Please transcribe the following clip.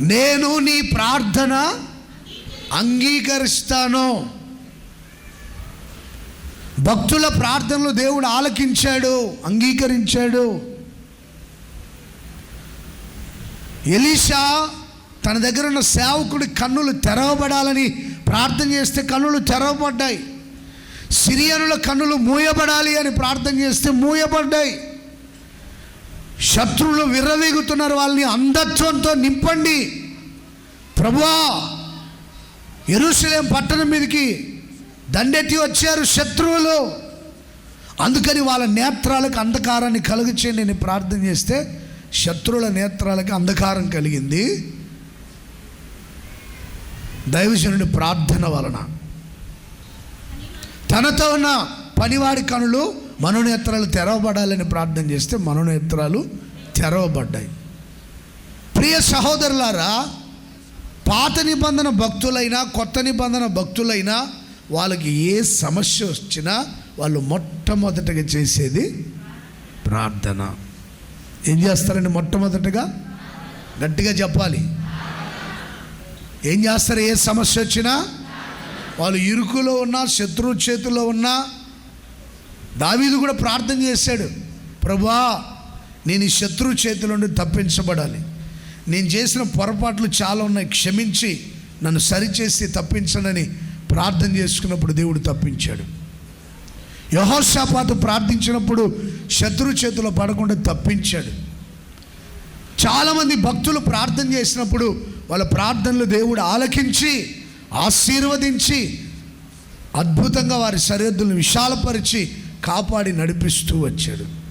నేను నీ ప్రార్థన అంగీకరిస్తాను. భక్తుల ప్రార్థనలు దేవుడు ఆలకించాడు అంగీకరించాడు. ఎలీషా తన దగ్గర ఉన్న సేవకుడి కన్నులు తెరవబడాలని ప్రార్థన చేస్తే కన్నులు తెరవబడ్డాయి. సిరియనుల కన్నులు మూయబడాలి అని ప్రార్థన చేస్తే మూయబడ్డాయి. శత్రువులు విర్రవీగుతున్నారు. వాళ్ళని అంధత్వంతో నింపండి. ప్రభువా ఎరుసలేం పట్టణం మీదకి దండెత్తి వచ్చారు శత్రువులు. అందుకని వాళ్ళ నేత్రాలకు అంధకారాన్ని కలుగు నేను ప్రార్థన చేస్తే శత్రువుల నేత్రాలకు అంధకారం కలిగింది. దైవజనుడి ప్రార్థన వలన. తనతో ఉన్న పనివాడి కనులు మనోనేత్రాలు తెరవబడాలని ప్రార్థన చేస్తే మనోనేత్రాలు తెరవబడ్డాయి. ప్రియ సహోదరులారా పాత నిబంధన భక్తులైనా కొత్త నిబంధన భక్తులైనా వాళ్ళకి ఏ సమస్య వచ్చినా వాళ్ళు మొట్టమొదటగా చేసేది ప్రార్థన. ఏం చేస్తారండి మొట్టమొదటగా? గట్టిగా చెప్పాలి. ఏం చేస్తారు? ఏ సమస్య వచ్చినా వాళ్ళు ఇరుకులో ఉన్నా శత్రువు చేతిలో ఉన్నా దావీదు కూడా ప్రార్థన చేశాడు ప్రభా నేను ఈ శత్రువు చేతుల నుండి తప్పించబడాలి. నేను చేసిన పొరపాట్లు చాలా ఉన్నాయి. క్షమించి నన్ను సరిచేసి తప్పించనని ప్రార్థన చేసుకున్నప్పుడు దేవుడు తప్పించాడు. యహోషాపాతు ప్రార్థించినప్పుడు శత్రు చేతిలో పడకుండా తప్పించాడు. చాలామంది భక్తులు ప్రార్థన చేసినప్పుడు వాళ్ళ ప్రార్థనలు దేవుడు ఆలకించి ఆశీర్వదించి అద్భుతంగా వారి సరిహద్దులను విశాలపరిచి కాపాడి నడిపిస్తూ వచ్చాడు.